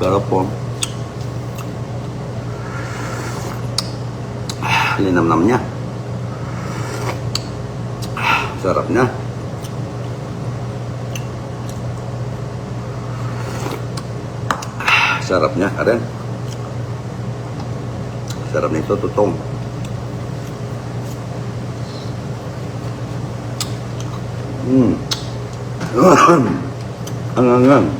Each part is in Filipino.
Sarap po. Linamnam niya. Ah, Sarap niya. Sarap niya, Karen. Sarap nito, tutong. Mm. Ang angang.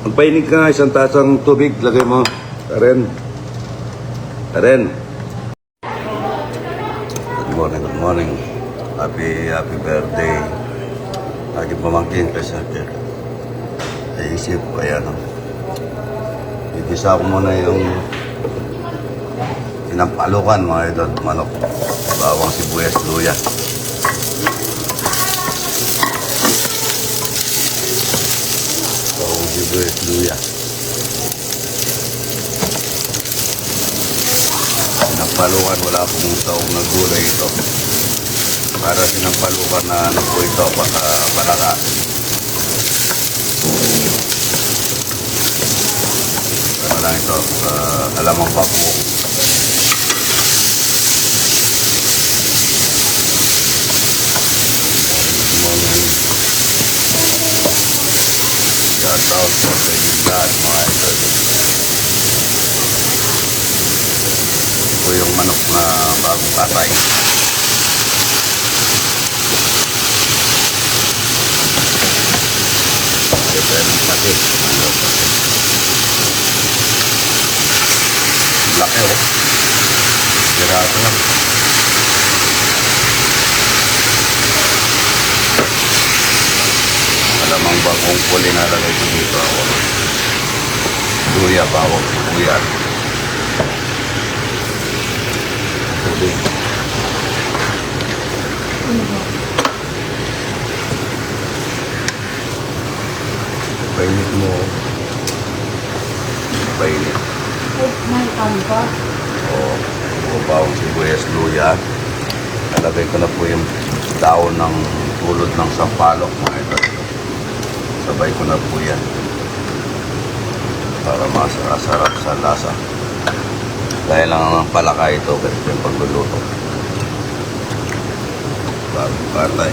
Magpainig ka isang tasang tubig, lagay mo. Karen. Karen. Good morning, good morning. Happy, happy birthday. Aking pamangkin ka sa akin. Naisip ko, ayan o. Igisa ko muna yung sinampalukan mga idol, manok. Bawang sibuyas, luya. Sibuyas, luya. Sinampalukan, wala pong taong na gulay ito. Para sinampalukan na ano po ito, baka palaka. Ano lang ito, uh, alamang papo. Po sa inyo lahat mga idol. Ito yung manok na bagong patay. Ito yung pati. Laki oh. Sirado lang. Malamang bagong puli na lagay ko dito ako. Luya, bawang, luya. Tubig. Painit mo. Painit. May kampa. O, o bawang sibuyas, luya. Nalagay ko na po yung daon ng tulod ng sampalok mga ito. Sabay ko na po yan. Para masarap sa lasa. Dahil lang ang palaka ito kasi yung pagluluto. Bagong patay.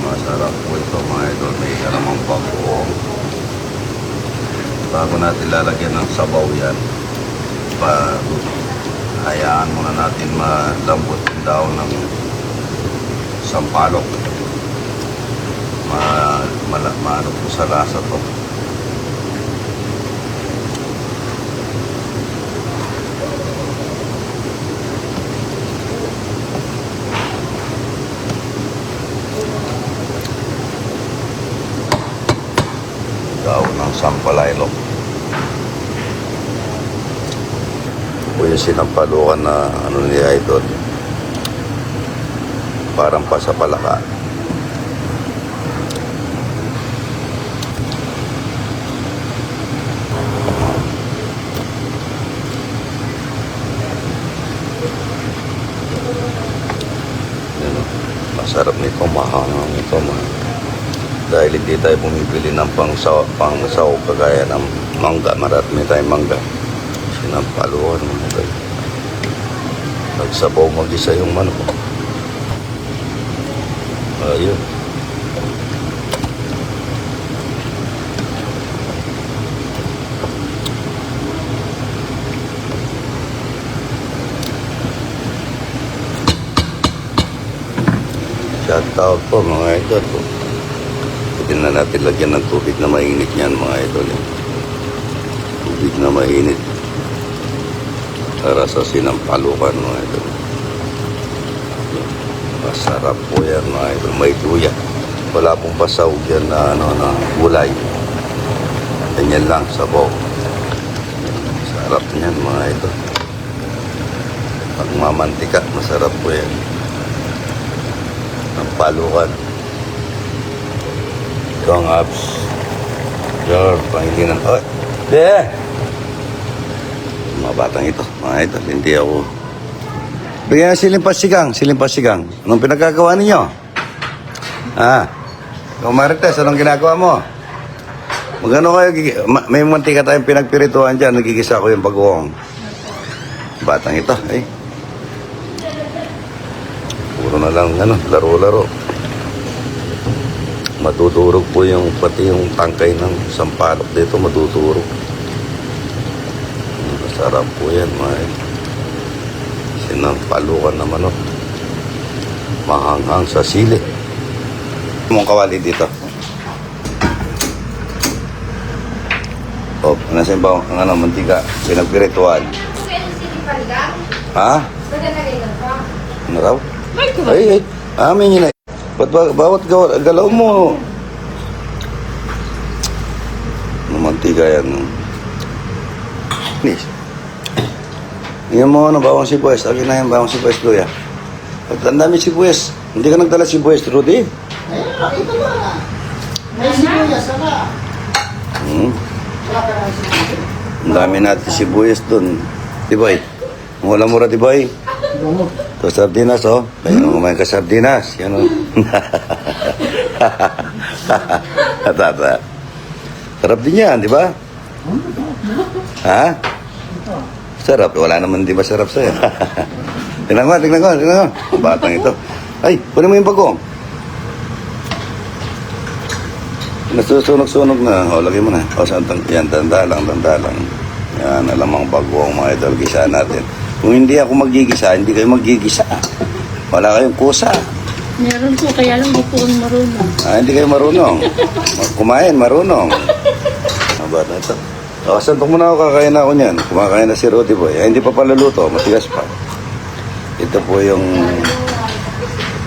Masarap po ito mga idol. May kalamang pambuong. Bago natin lalagyan ng sabaw yan, pa, hayaan muna natin malambot yung daon ng sampalok. Ma, mala, maano po sa lasa to. daon ng sampalaylok. O yung sinampalukan na ano ni Idol. Parang pasapalaka. Yan o. Masarap nito, mahangang ito. Ma dahil hindi tayo bumibili ng pang saw, pang saw kagaya ng mangga, marami tayong mangga. Sinampaluan mo. Nagsabaw mag-isa yung manok. Ayun. Shout out po mga idol po. Pwede na natin lagyan ng tubig na mainit yan mga idol. Tubig na mainit. Para sa sinampalukan mga idol. Masarap po yan mga idol. May luya. Wala pong pasaw yan na, ano, na gulay. Ganyan lang, sabaw. Sarap niyan mga idol. Pag mamantika, masarap po yan. Ang palukan. Ito ang apps. Sure, pangilinan. Oy! De! Mga batang ito, mga idol, hindi ako... Bigyan ng siling pasigang, siling pasigang. Anong pinagkagawa ninyo? Ah, ikaw Marites, anong ginagawa mo? Magano kayo, may mantika tayong pinagpirituhan dyan, nagigisa ko yung bagoong. Batang ito, eh. Puro na lang, ano, laro-laro. Matutulog po yung, pati yung tangkay ng sampalok dito, matutulog. Masarap po yan, mga idol. Sinampalukan na manok. Mahanghang sa sili. Mong kawali dito. Oh, nasa yung bawang, ang ano, mantika, pinagpiritual. Ha? Ano raw? Ay, ay, amin yun ay. Ba't ba, bawat gawa, galaw mo? Ano mantika yan? no? Yan mo, ano, bawang sibuyas. Lagi na yan, bawang sibuyas, Luya. At ang dami sibuyas. Hindi ka nagdala sibuyas, Rudy? Ayun, pakita mo na. May sibuyas na. Hmm. Wala ka ng sibuyas. Ang dami natin sibuyas dun. Tibay. Mula mura, Tibay. Bungo. To sardinas, oh. Kaya nung kumain ka sardinas. Yan, oh. Tata. Sarap din yan, di ba? Ha? Sarap. Wala naman di ba sarap sa'yo? tingnan ko, tingnan ko, tingnan ko. Ang Batang ito. Ay, kunin mo yung bagong. Nasusunog-sunog na. O, lagay mo na. O, saan tang, yan, tanda lang, tanda lang. Yan, alam ang bagong mga idol, gisa natin. Kung hindi ako magigisa, hindi kayo magigisa. Wala kayong kusa. Meron po, kaya lang di po marunong. Ah, hindi kayo marunong. Kumain, marunong. Ang bata ito. O, santong muna ako, kakain na ako niyan. Kumakain na si Rudy Boy. Ay, hindi pa pala luto, matigas pa. Ito po yung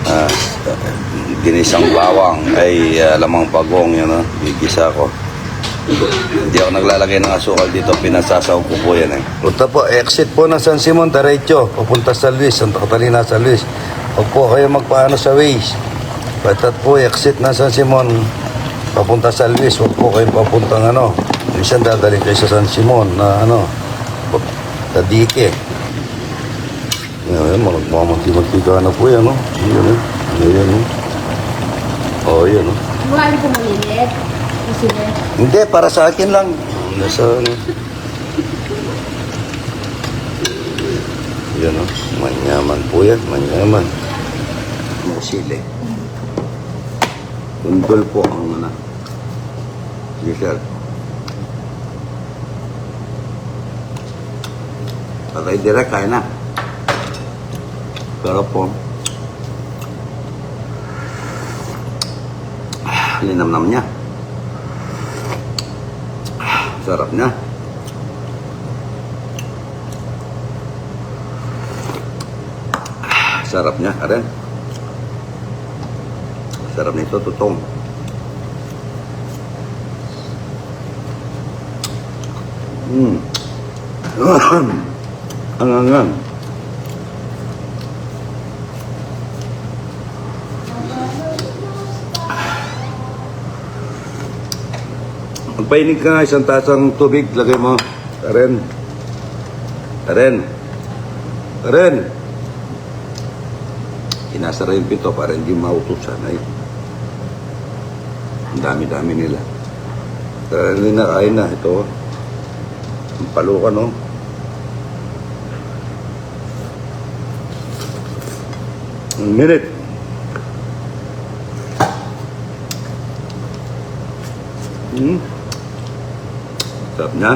ah, ginisang bawang ay ah, lamang pagong yun, no? gigisa ko. Hindi ako naglalagay ng asukal dito, pinasasaw ko po yan eh. Punta po, exit po ng San Simon, diretso, papunta sa Luis, Santa Catalina sa Luis. Huwag po kayo magpaano sa Waze. Batat po, exit ng San Simon, papunta sa Luis, huwag po kayo papuntang ano. Minsan dadalhin kayo sa San Simon na ano, sa Dike. Yan, magmamanti-mantika na po yan, no? Yan, no? Yan, no? Oh, yan, no? Buhay ko malilit. Hindi, para sa akin lang. Nasa ano. Yan o. Manyaman po yan. Manyaman. Musili. Undol po ang ano. Sige, sir. Okay, direct kaya na. Pero po, ah, linamnam niya. Sarap niya. Ah, Sarap niya, Aren. Sarap nito, tutong. Mm. Ang angang. Magpainig ka nga isang tasang tubig, lagay mo. Karen. Karen. Karen. Inasara yung pito para hindi mautusan. Ay. Ang dami-dami nila. Hindi na kain na. Ito. Ang palukan, no? One minute. Hmm. Sarap niya.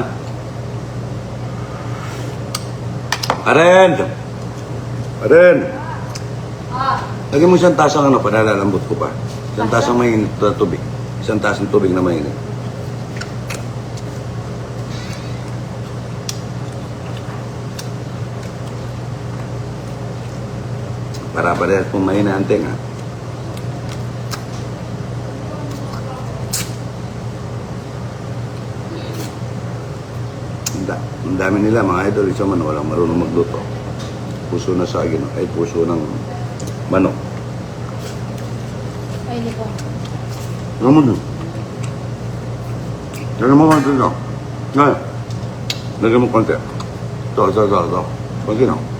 Aren! Aren! Lagyan mo isang tasang ano, panalalambot ko pa. Isang tasang mainit na tubig. Isang tasang tubig na mainit. Para parehas pong mahina ang tenga. Ang da- Ang dami nila, mga idol, isa man walang marunong magluto. Puso na saging, ay puso ng manok. Pwede po. Ano mo dun? Lagyan mo konti dito. Ngayon. Lagyan mo konti. Ito. Ito, ito, ito. Pag yun,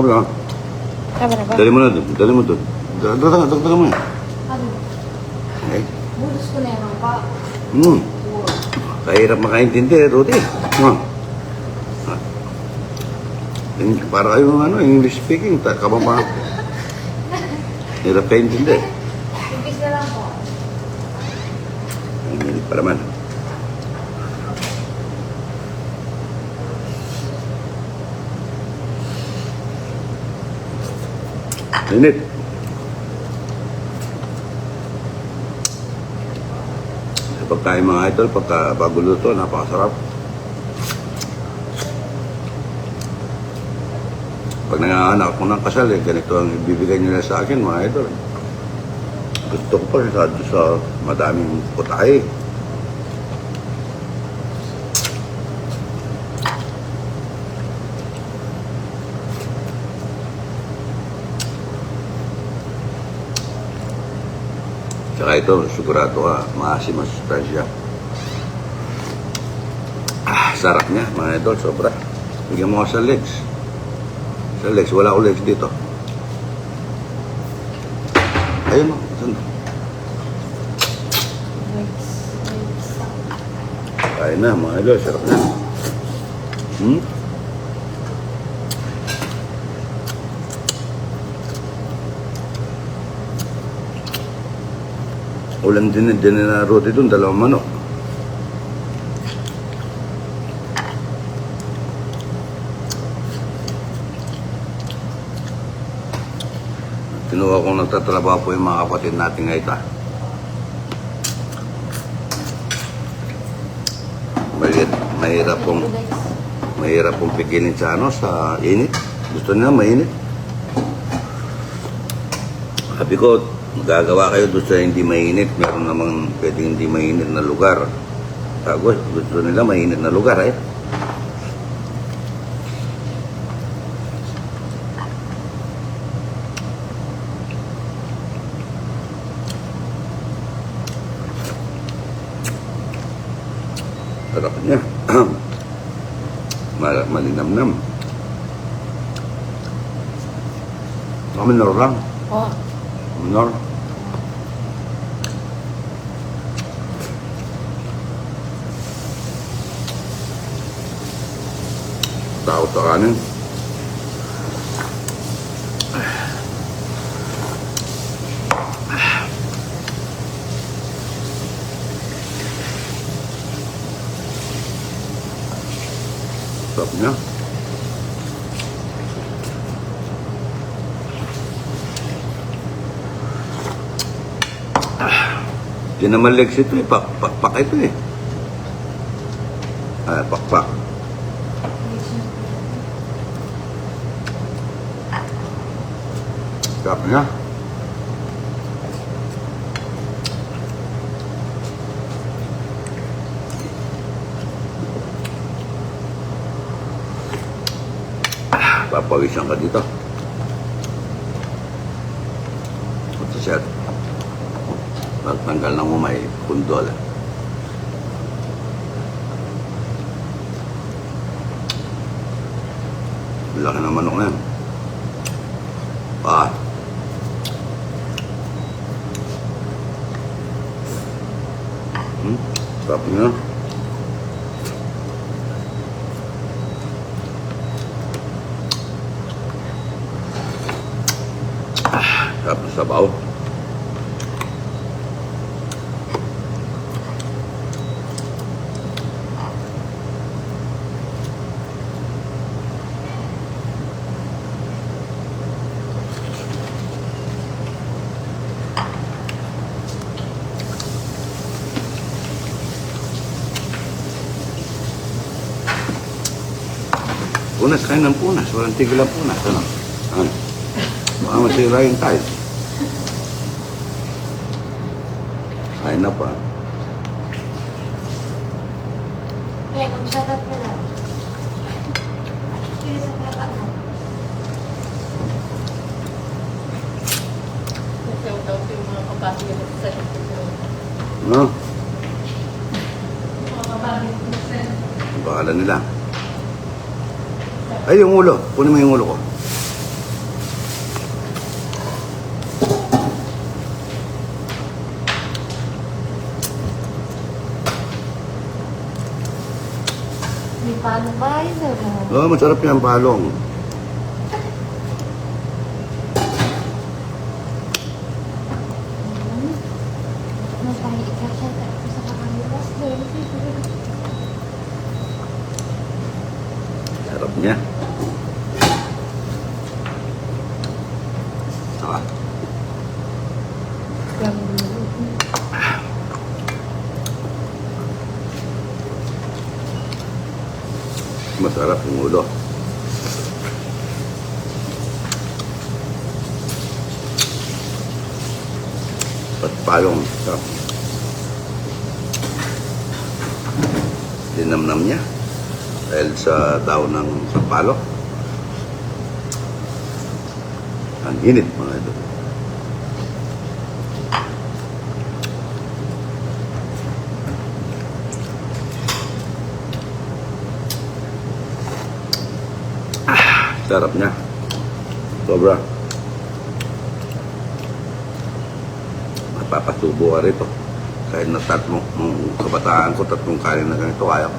ba? Tama na ba? Dali mo na dun. Dali mo dun. Dagdagan, dagdagan mo yan. Ano? Okay. Bulos ko na yan pa. Hmm. Kahirap makaintindi, Rudy. Ha? Eng- Para kayo ano, English speaking, ta ka ba pa? Hirap kaintindi. Ibig na lang po. Ang init pa naman. Init. Pagkain mga idol, pagka bago luto, napakasarap. Pag nanganganak ko ng kasal, eh, ganito ang ibibigay nila sa akin, mga idol. Gusto ko pa sa, sa madaming putahe. Tsaka ito, sigurado ka, maasim ang sustansya. Ah, sarap niya, mga idol, sobra. Bigyan mo ka sa legs. Sa legs, wala ko legs dito. Ayun, oh, saan? Kain na, mga idol, sarap na. Hmm? Ulam din din na roti doon, dalawang manok. Kinuha kong nagtatrabaho po yung mga kapatid natin ngayon. ah. Mahirap, mahirap pong mahirap pong pigilin sa ano sa init. Gusto nila mainit. Sabi ko, magagawa kayo doon sa hindi mainit. Meron namang pwede hindi mainit na lugar. Ko, gusto nila mainit na lugar eh. Sarap niya. Mal- Malinamnam. Kami minor lang. Oh, Minor. Takot sa kanin. Niya. Di naman legs ito eh. Pak, pak, pak ito eh. Ah, pak, pak. Sarap niya. Ah, papawisan ka dito. Ito siya. Pagtanggal ng umay, pundol. Laki ng manok na yan. Ah. Hmm, sarap niya. Ah, sarap ng sabaw. Punas, kain ng punas. Walang tigil ang punas. Ano? Ano? Baka masira yung tayo. Kain na pa. kaya kung sarap na lang. Kaya sa kata mo. Nasa daw yung mga kapatid niya sa No? Pangalan nila. Ay, yung ulo. Kunin mo yung ulo ko. May paano ba yun? Oo, masarap yan, palong. Ano pa yung ikasya ko sa kakanila? Sarap niya. Ah, masarap yung ulo. At palong. Sarap. Dinamnam niya. Dahil sa daon ng sampalok. Ang init mga ito. Sarap niya. Sobra. Mapapasubo ka rito. Kahit na tatlong, nung kabataan ko, tatlong kanin na ganito, ayaw.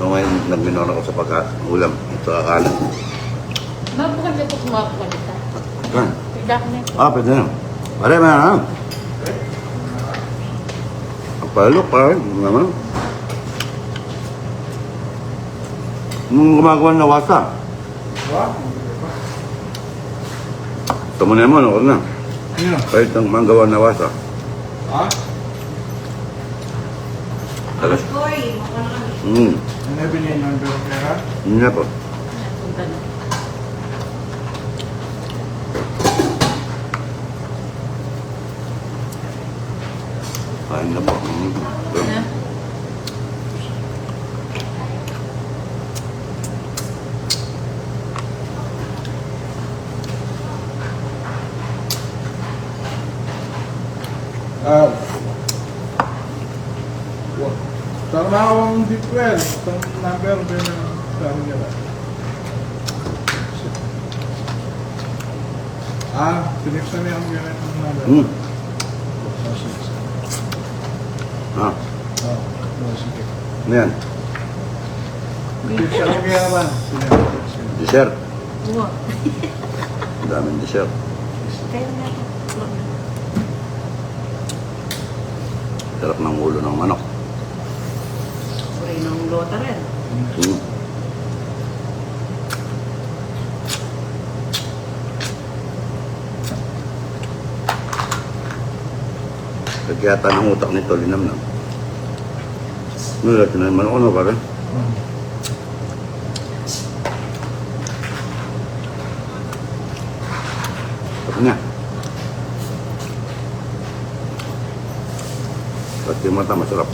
So ngayon, nagminor ako sa pagka-ulam at sa kanin. Mabukan dito kumakuha nito. Kan? Na ito. Ah, pwede na. Pare, may ha? Kapalok, pare. Naman. Nung gumagawa ng wasa. Ito mo naman, ako na. Ano? Kahit ang manggawa ng wasa. Ha? Talas. Koy, makuha na kami. Hmm. Ano binili ng pera? Yun na po. Kain na po. Hmm. Na? Ah. Sama akong D12. Itong number ba na sabi nila? Ah, sinipsa niya ang ganit ng number. Hmm. Oh. Ah, Oh, oh, sige. ano yan? Sinipsa ang ba? Sinipsa. Dessert. Oo. Ang daming dessert. Kaya ito. Sarap ng ulo ng manok. Lota rin. Hmm. Kagiyata ng utak nito, linamnam. Nulat na naman ako? Hmm. Sarap niya. Pati mata, masarap.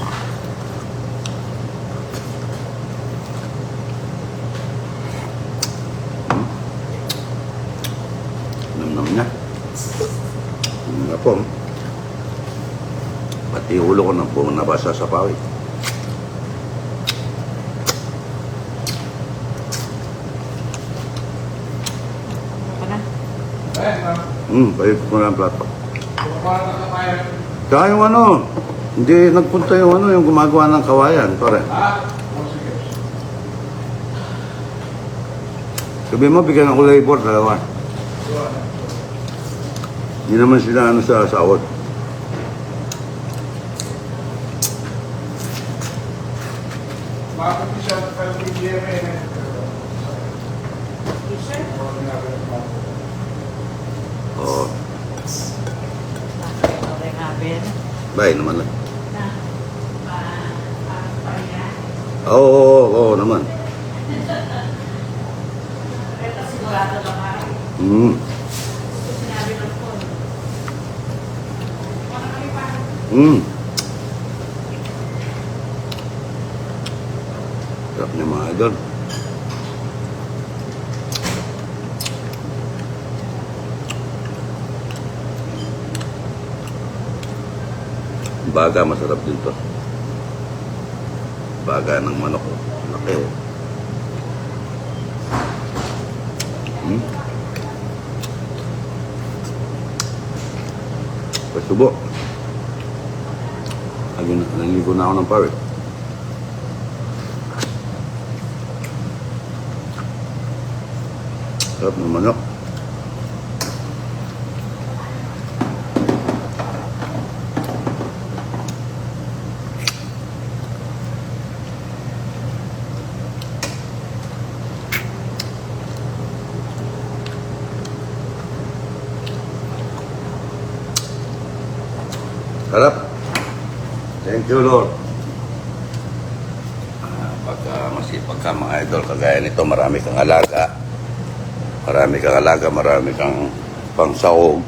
Hmm. Namnam niya. Po. Pati ulo ko na po nabasa sa pawit. Ma'am. Hmm, bayot ko na ang plato. Tsaka yung ano, hindi nagpunta yung ano, yung gumagawa ng kawayan, pare. Oh. Sabi mo, bigyan ako labor, dalawa. Hindi naman sila ano sa sahod. Bakit siya na? T-shirt. Oo. Bay naman lang. Na. Pa. Pa. Pa. yan. Oo, oo, oo, oo naman. Ito sigurado na kayo. Hmm. Gusto sinabi ng phone. Wala kami Hmm. Sarap niya mga idol. Baga, masarap din to. baga ng manok. Laki oh. Hmm? Pasubo. Lagi na, naligo na ako ng pawit. Sarap ng manok. Sarap. Thank you, Lord. Ah, pagka masipag ka mga idol, kagaya nito, marami kang alaga. Marami kang alaga, marami kang pangsahog.